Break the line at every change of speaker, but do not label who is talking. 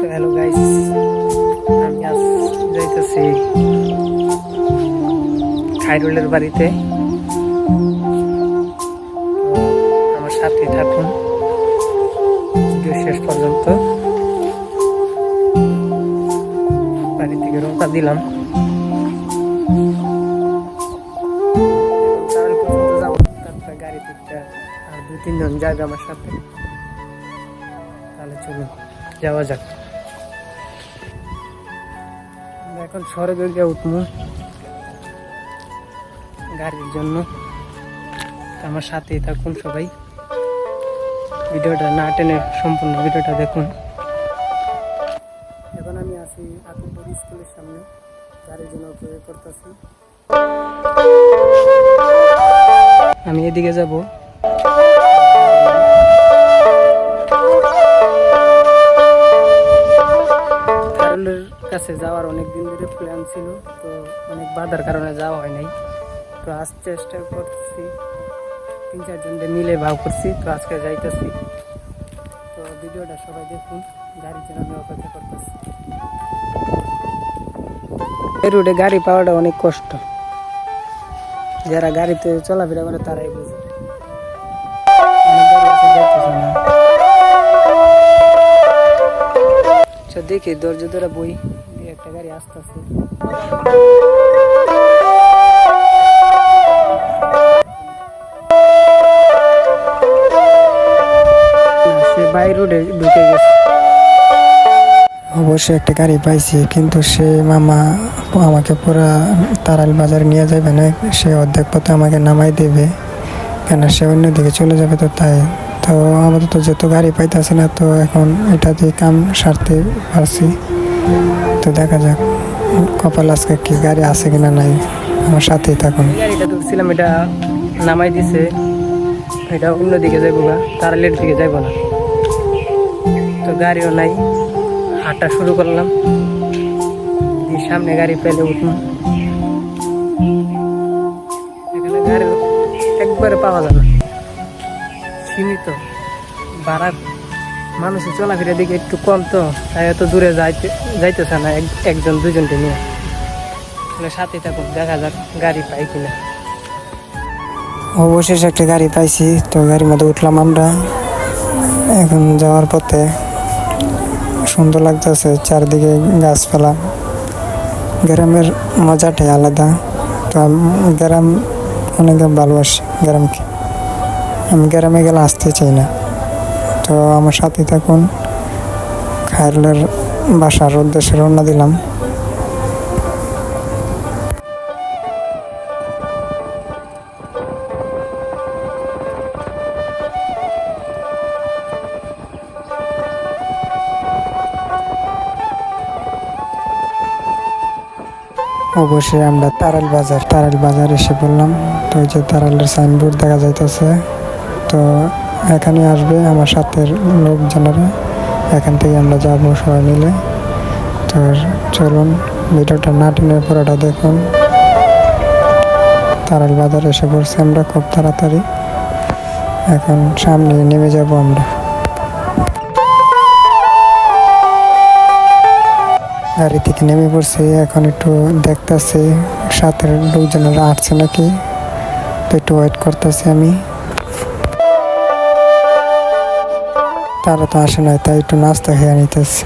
Hello guys আমি আজ যাইতেছি খাইরুলের বাড়িতে। আমার সাথে থাকুন শেষ পর্যন্ত। বাড়ি থেকে রওনা দিলাম। দু তিনজন যাবে আমার সাথে। তাহলে চলুন, যাওয়া যাক। এখন শহরে গিয়ে উঠবো। গাড়ির জন্য। আমার সাথেই থাকুন সবাই। ভিডিওটা না টেনে সম্পূর্ণ ভিডিওটা দেখুন। এখন আমি আছি আকুপুর স্কুলের সামনে। গাড়ির জন্য অপেক্ষা করতেছি। আমি এদিকে যাব। কারণের কাছে যাওয়ার অনেক দিন ধরে প্ল্যান ছিল, তো অনেক বাধার কারণে যাওয়া হয় নাই। তো আজ চেষ্টা করছি তিন চারজনদের মিলে ভাব করছি, তো আজকে যাইতেছি। তো ভিডিওটা সবাই দেখুন গাড়ির জন্য আমি অপেক্ষা করতেছি। এই রোডে গাড়ি পাওয়াটা অনেক কষ্ট। যারা গাড়িতে চলাফেরা করে তারাই বুঝে। আচ্ছা দেখি ধৈর্য ধরে বই একটা গাড়ি আসতেছে। বাই রোডে ঢুকে গেছে।
অবশ্যই একটা গাড়ি পাইছি, কিন্তু সে মামা আমাকে পুরা তারাল বাজার নিয়ে যাবে না, সে অর্ধেক পথে আমাকে নামাই দেবে। কেন সে অন্যদিকে চলে যাবে তো তাই তো আমাদের তো যেহেতু গাড়ি পাইতেছে না, তো এখন এটা দিয়ে কাম সারতে পারছি। তো দেখা যাক, কপাল আজকে কি গাড়ি আছে কিনা নাই, আমার সাথেই থাকুন।
গাড়িটা তুলছিলাম এটা নামাই দিছে, এটা অন্যদিকে যাইবো না তারালের দিকে যাইবো না। তো গাড়িও নাই, হাঁটা শুরু করলাম। সামনে গাড়ি পেলে উঠুন এখানে গাড়ি একবারে পাওয়া যাবে সীমিত ভাড়া মানুষের চলাফেরা দিকে একটু কম তো, তাই এত দূরে যাইতে যাইতেছে না এক- একজন, দুজনকে নিয়ে। তাহলে সাথে থাকুন, দেখা যাক গাড়ি পাই কিনা।
অবশেষে একটা গাড়ি পাইছি, তো গাড়ির মধ্যে উঠলাম আমরা। এখন যাওয়ার পথে সুন্দর লাগতেছে, চারদিকে গাছপালা। গ্রামের মজাটাই আলাদা। তো গ্রাম অনেক ভালোবাসি, গ্রামকে। আমি গ্রামে গেলে আসতে চাই না। তো আমার সাথে থাকুন। খায়রুলের বাসার উদ্দেশ্যে রওনা দিলাম। অবশ্যই আমরা তারাল বাজার তারাল বাজার এসে বললাম তো ওই যে তারালের সাইনবোর্ড দেখা যাইতেছে। তো এখানে আসবে আমার সাথে লোকজনেরা। এখান থেকে আমরা যাব সবাই মিলে। তো চলুন, ভিডিওটা না টেনে পুরোটা দেখুন। তারাল বাজার এসে পড়ছি আমরা খুব তাড়াতাড়ি। এখন সামনে নেমে যাব আমরা। গাড়ি থেকে নেমে পড়ছি, এখন একটু দেখতেছি সাথে লোকজনেরা আসছে নাকি? তো একটু ওয়েট করতেছি আমি। তারা তো আসে নাই তাই একটু নাস্তা খেয়ে নিতেছি।